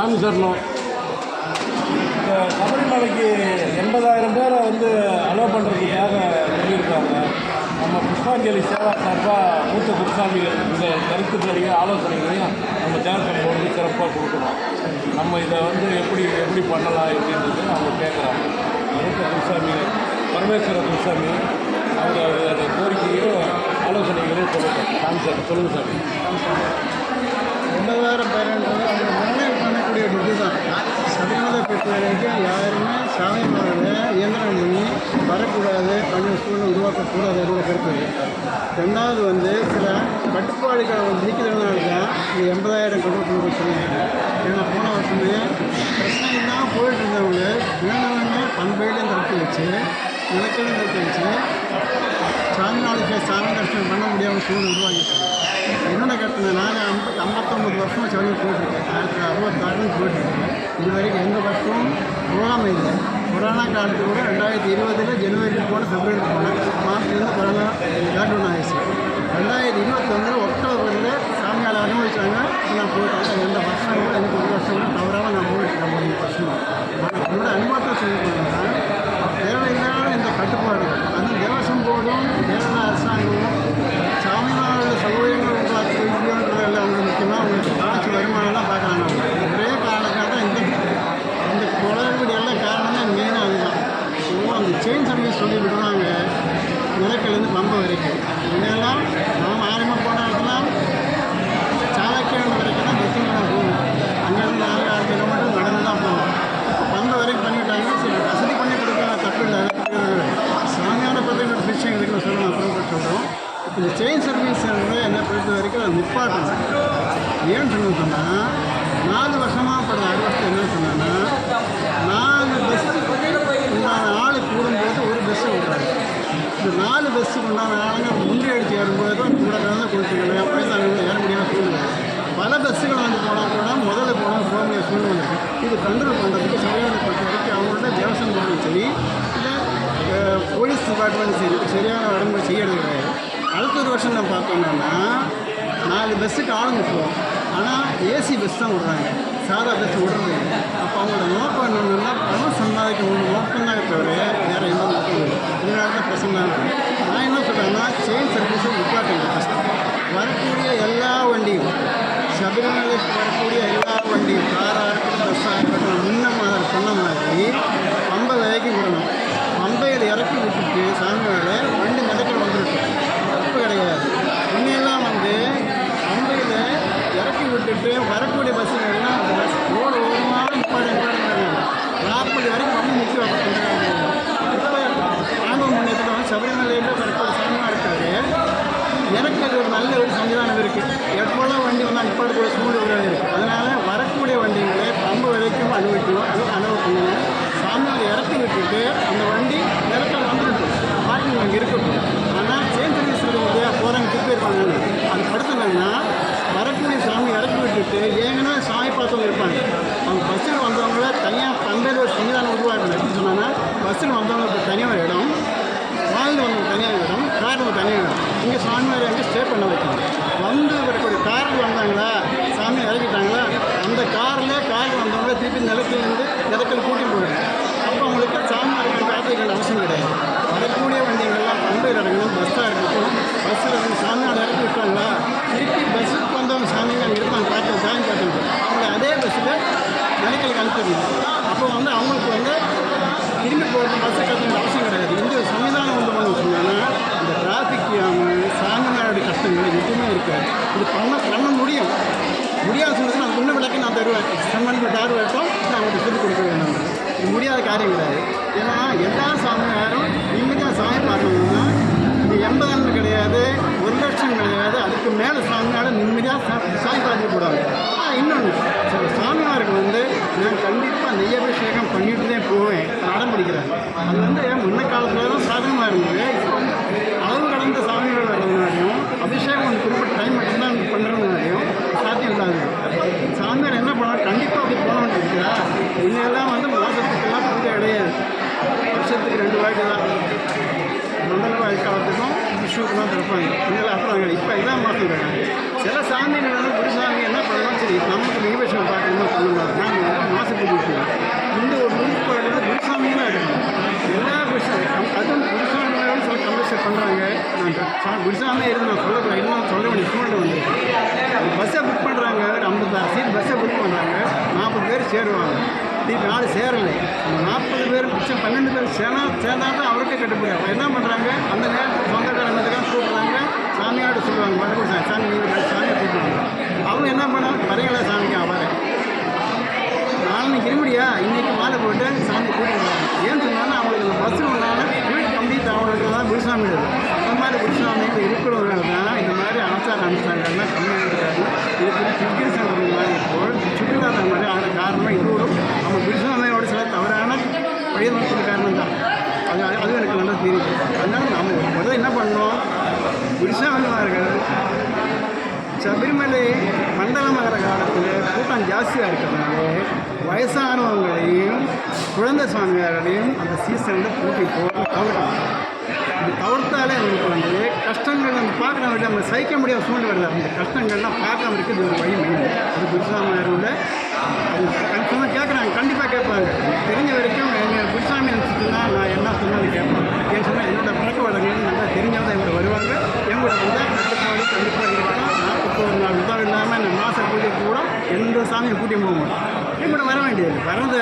சாமி சரணம். இந்த சபரிமலைக்கு எண்பதாயிரம் பேரை வந்து அலோவ் பண்ணுறதுக்காக சொல்லியிருக்காங்க. நம்ம புஷ்பாஞ்சலி சேவா சார்பாக மூத்த குருசாமிகள் இந்த கருத்துக்களையும் ஆலோசனைகளையும் நம்ம தேவசம் போர்டு சிறப்பாக கொடுக்கணும். நம்ம இதை வந்து எப்படி எப்படி பண்ணலாம் எப்படின்றது அவங்க கேட்குறாங்க மூத்த குருசாமிகள் பரமேஸ்வர குருசாமி அவங்க அந்த கோரிக்கையும் ஆலோசனைகளையும் சொல்லட்டும் சாமி சார் சொல்லுங்கள் சாமி. எண்பதாயிரம் பேருன்றது அவங்க நிர்ணயம் பண்ணக்கூடிய தான் சபரிமலை பெற்ற வரைக்கும் யாருமே சாமி மேலே இயந்திரம் பண்ணி வரக்கூடாது அப்படின்னு சூழ்நிலை உருவாக்கக்கூடாது என்னோட கருத்து. ரெண்டாவது வந்து சில கட்டுப்பாடுகளை வந்து நீக்கிறதுனால தான் இந்த எண்பதாயிரம் கட்டுப்பாடு பண்ண ஏன்னா போன வருஷமே பிரச்சனை தான் போயிட்டு இருந்தவங்க வேணும்னே பண்பையிலையும் தடுத்து வச்சு நிலக்கலையும் தடுத்து வச்சு சாமி நாளைக்கு சாமி தரிசனம் பண்ண முடியாமல் சூழ்நிலை உருவாக்கிட்டாங்க. என்னோட கருத்து நாங்கள் ஐம்பத்தி ஐம்பத்தொம்பது வருஷமாக சொல்லி போயிட்டுருக்கேன் அறுபத்தாறுன்னு போயிட்டுருக்கேன் இது வரைக்கும் எந்த வருஷமும் போகாமல் இல்லை. கொரோனா காலத்து கூட ரெண்டாயிரத்தி இருபதில் ஜனவரிக்கு போனேன் பிப்ரவரிக்கு போனேன் மார்ச்லேருந்து கொரோனா லாக்டவுன் ஆயிடுச்சு. ரெண்டாயிரத்தி இருபத்தொன்னில் அக்டோபரில் சாமியால் அனுபவிச்சாங்க நான் போயிட்டேன் எந்த வருஷம் கூட எனக்கு ஒரு வருஷம் கூட தவறாமல் நான் போயிட்டுருக்கேன் மூணு வருஷம் ஆனால் என்னோட அனுபவத்தை சொல்லி போனேன்னா தேவையில்லாத இந்த கட்டுப்பாடுகள் அது தேவசம் போர்டும் கேரள அரசாங்கமும் சாமிமாரோட சௌகரியங்கள் உருவாக்கி வைக்கணுன்றதில் அவங்க முக்கியமாக அவங்களுக்கு காட்சி வருமானம்லாம் பார்க்குறாங்க அவங்க ஒரே காரணக்காக இந்த இந்த குளறுபடி எல்லாம் காரணமே மெயினாக அதுதான் ஸோ அந்த செயின் சர்வீஸ் சொல்லி விடுவாங்க நிலக்கிலேருந்து வரைக்கும் இதெல்லாம் நாம் ஆரம்பம் போன இடத்துலாம் சாணக்கியம் வரைக்கும் தான் பஸ்ஸில் தான் போகணும் அங்கேருந்து நாலு ஆறு கிலோமீட்டர் நடந்து தான் போகும் பம்பை வரைக்கும் பண்ணிவிட்டாங்க சரி வசதி பண்ணி கொடுக்க தப்பு இல்லை. சாமியான பற்றி ஒரு விஷயம் இருக்குன்னு சொல்லணும். அப்புறம் சொல்கிறோம் இப்போ இந்த செயின் சர்வீஸ் என்னை பொறுத்த வரைக்கும் அது நிப்பாட்டணும். ஏன்னு சொல்லி சொன்னால் நாலு வருஷமாக படுற அறுவஸ்து என்ன சொன்னால் நாலு பஸ் உண்டான ஆள் கூடும்போது ஒரு பஸ்ஸை விட்றாங்க இந்த உண்டான ஆளுங்க முந்திரி அடித்து ஏறும்போது கூட கலந்து கொடுத்துருக்கணும் அப்படி தான் ஏற முடியாத சூழ்நிலை. பல பஸ்ஸுகள் வந்து போனால் கூட முதல்ல போனால் போக முடியாத சூழ்நிலை. இது கண்ட்ரோல் பண்ணுறதுக்கு சரியான பொறுத்த வரைக்கும் அவங்கள்ட்ட தேவசம் போர்டும் சரி. இல்லை போலீஸ் டிபார்ட்மெண்ட் சரி சரியான வடமுறை செய்யறது கிடையாது. அடுத்த ஒரு வருஷம் நம்ம பார்த்தோம்னா நாலு பஸ்ஸுக்கு ஆளுங்க போவோம் ஆனால் ஏசி பஸ் தான் விடுறாங்க. சாதா பஸ் விடுறது அப்போ அவங்களோட நோக்கம் என்னென்னா பணம் சம்பாதிக்கணும் நோக்கம் தான் தவிர வேறு எந்த நோக்கம் இல்லை. இதனால தான் பிரச்சனை இருக்கு. செயின் சர்வீஸும் நிப்பாட்டுங்க ஃபஸ்ட்டு வரக்கூடிய எல்லா வண்டியும் சபரிமலைக்கு வரக்கூடிய எல்லா வண்டியும் காராக இருக்கட்டும் பஸ்ஸாக இருக்கட்டும் முன்ன மாதிரி சொன்ன மாதிரி பம்பை வரைக்கும் விடணும் ஐம்பது இறக்கி விட்டுட்டு சாமி மேலே வண்டி மிதக்கல் வந்துருக்கு தப்பு கிடையாது முன்னெல்லாம் வந்து பம்பையில் இறக்கி விட்டுட்டு வரக்கூடிய பஸ்ஸுங்கள்லாம் ரோடு ஓரமாக நிப்பாடு நிப்பாடு நாற்பது வரைக்கும் பம்பு நிற்க வைக்கிறாங்க இப்போ ஆண்டவன் வந்து சபரிமலையில் தற்போது சாமியாக இருக்காரு எனக்கு அது ஒரு நல்ல ஒரு சன்னிதானம் இருக்குது எப்போல்லாம் வண்டி வந்து நிப்பாடு கூட சூழ்நிலை இருக்குது அதனால் வரக்கூடிய வண்டிகளை பம்பு வரைக்கும் அனுபவிக்கணும் அது அனுபவ பண்ணணும் சாமியார் இறக்கி விட்டுட்டு அந்த வண்டி நிலத்தில் வந்துருக்கு பார்க்கிங் அங்கே இருக்கட்டும். ஆனால் சேஞ்ச் சொல்லும்போது போகிறாங்க திருப்பி இருப்பாங்க அது படுத்துனாங்கன்னா வரக்கூடிய சாமி இறக்கி விட்டுட்டு ஏங்கன்னா சாமி பார்த்தவங்க இருப்பாங்க அவங்க பஸ்ஸில் வந்தவங்கள தனியாக பம்பையில் ஒரு சன்னிதானம் உருவாக்கணும் எப்படி சொன்னாங்கன்னா பஸ்ஸில் வந்தவங்களுக்கு தனியாக ஒரு இடம் வாழ்ந்து வந்தவங்க தனியாக இடம் காரில் தனியாக இடம் இங்கே சாமியார் எங்கே ஸ்டே பண்ண வைக்கணும். வந்து வரக்கூடிய காரில் வந்தாங்களா? சாமி இறக்கிட்டாங்களா அந்த காரில் காரில் வந்தவங்க திருப்பி நிலத்திலேருந்து நிலத்தில் கூட்டி போயிடும் அப்போ அவங்களுக்கு சாமி சாமியாருக்கு காத்திருக்க அவசியம் கிடையாது. வரக்கூடிய வண்டிகள்லாம் பம்பையில் இறங்கணும். பஸ்ஸாக இருக்கட்டும் பஸ்ஸில் இருந்து சாமியார் இறக்கி விட்டாங்களா? திருப்பி பஸ்ஸுக்கு வந்தவங்க சாமிங்க அங்கே இருப்பாங்க காட்டு சாமி காட்டுங்க அவங்க அதே பஸ்ஸில் நிலைகளுக்கு அனுப்பிடணும் அப்போ வந்து அவங்களுக்கு வந்து திரும்பி போகிறது பஸ்ஸை கட்டணும் அவசியம் கிடையாது இந்த ஒரு சன்னிதானம் வந்து பண்ண சொன்னாங்கன்னா இந்த டிராஃபிக் ஜாமு சாமியாருடைய கஷ்டங்கள் எதுவுமே இருக்காது இது பண்ண பண்ண முடியும். முடியாத சொல்லுறது நான் முன்ன விளக்கி நான் தருவேன் சம்பந்தப்பட்ட ஆறு வரைக்கும் நான் அவங்களுக்கு சொல்லிக் கொடுக்க வேணும் இது முடியாத காரியம் கிடையாது. ஏன்னா எல்லா சாமியாரும் நிம்மதியாக சாமி பார்க்கணும்னா இது எண்பதாண்டு கிடையாது ஒரு லட்சம் கிடையாது அதுக்கு மேலே சாமியாரும் நிம்மதியாக சா சாமி பார்த்துக்கூடாது இன்னொன்று சாமியாருக்கு வந்து நான் கண்டிப்பாக நெய்யபிஷேகம் பண்ணிட்டு தான் போவேன். அடம் பிடிக்கிறேன். அது வந்து முன்ன காலத்தில் தான் வருஷத்துக்கு ரெண்டு வாட்டி தான். மண்டல வாய் காலத்துக்கும் விஷுவுக்கு தான் திறப்பாங்க இதெல்லாம் அப்புறம் இப்போ இதான் மாற்றிருக்காங்க சில சாமிகள் வந்து குருசாமி என்ன பண்ணலாம் சரி நமக்கு நிகழ்ச்சியை பார்க்கணுமா சொல்லுவாங்க நாங்கள் மாசுபட்டு இந்த ஒரு முழுப்பாடு வந்து குருசாமியும் எடுக்கணும். எல்லா விஷயம் அதுவும் குருசாமியோட சில கம்பல்சரி பண்ணுறாங்க. நான் குருசாமி இருந்து நான் சொல்ல இன்னும் சொல்ல வேண்டிய சூழ்நிலை வந்து பஸ்ஸை புக் பண்ணுறாங்க ஒரு ஐம்பத்தாறு சீட் பஸ்ஸை புக் பண்ணுறாங்க. நாற்பது பேர் சேருவாங்க. திருப்பி ஆள் சேரலை. நாற்பது பேர் மிச்சம் பன்னெண்டு பேர் சேனா சேர்ந்தால் தான் அவருக்கே கட்டுப்படி அப்போ என்ன பண்ணுறாங்க அந்த நேரத்தில் சொந்தக்காரங்க கூப்பிட்றாங்க? சாமியாட்ட சொல்லுவாங்க. மறுபடியும் சாமி சாமி நீங்கள் சாமியை கூப்பிடுவாங்க அவங்க என்ன பண்ணாங்க? வரையலை சாமிக்கு அவரை நாளைக்கு இருமுடியா? இன்றைக்கி மாலை போட்டு சாமி கூட்டிட்டு ஏன்னு சொன்னாலும் அவங்களுக்கு பஸ்ஸு பஸ் ஒன்றால வீடு கம்ப்ளீட் தான் குருசாமி அந்த மாதிரி குருசாமி இருக்கிறவர்கள் தான் இந்த மாதிரி அனுசாரம் அனுசாரங்கள்லாம் கம்மியாக இருக்காது. இதுக்கு கிரிக்கெட் சென்டர் மாதிரி போல் சுற்றுலாத்தலம் மாதிரி ஆகிற காரணம் இதுவும் நம்ம சில தவறான வழிநடத்துக்கு காரணம் தான் அது அது- எனக்கு நல்லா தெரியுது அதனால நம்ம முதல்ல என்ன பண்ணோம் குருசாமிமார்கள் சபரிமலை மண்டலம் ஆகிற காலத்தில் கூட்டம் ஜாஸ்தியாக இருக்கிறதுனால வயசானவங்களையும் குழந்தை சுவாமியார்களையும் அந்த சீசனில் கூட்டி போகணும் தவிர்க்கணும் இது தவிர்த்தாலே அவங்களுக்கு வந்து கஷ்டங்கள் நம்ம பார்க்குறவங்க நம்ம சகிக்க முடியாத சூழ்நிலை வருது அந்த கஷ்டங்கள்லாம் பார்க்காம இருக்குது ஒரு வழி மெயின். அது குருசாமியாரோட கன்ஃபார்மாக கேட்குறாங்க கண்டிப்பாக கேட்பாங்க. தெரிஞ்ச வரைக்கும் எங்கள் குருசாமி நினச்சிட்டுனா நான் என்ன சொன்னாலும் கேட்பேன். ஏன் சொன்னால் என்னோட பழக்க வழக்கங்கள் நல்லா தெரிஞ்சால் தான் இவர் வருவாங்க. எங்களோட வந்து கட்டுப்பாடு கண்டிப்பாக இருக்கலாம் நாற்பத்தோரு நாள் விதம் இல்லாமல் நான் மாதம் கூட்டிகிட்டு கூட எந்த சாமியை கூட்டியும் போக மாட்டோம் வர வேண்டியது வரது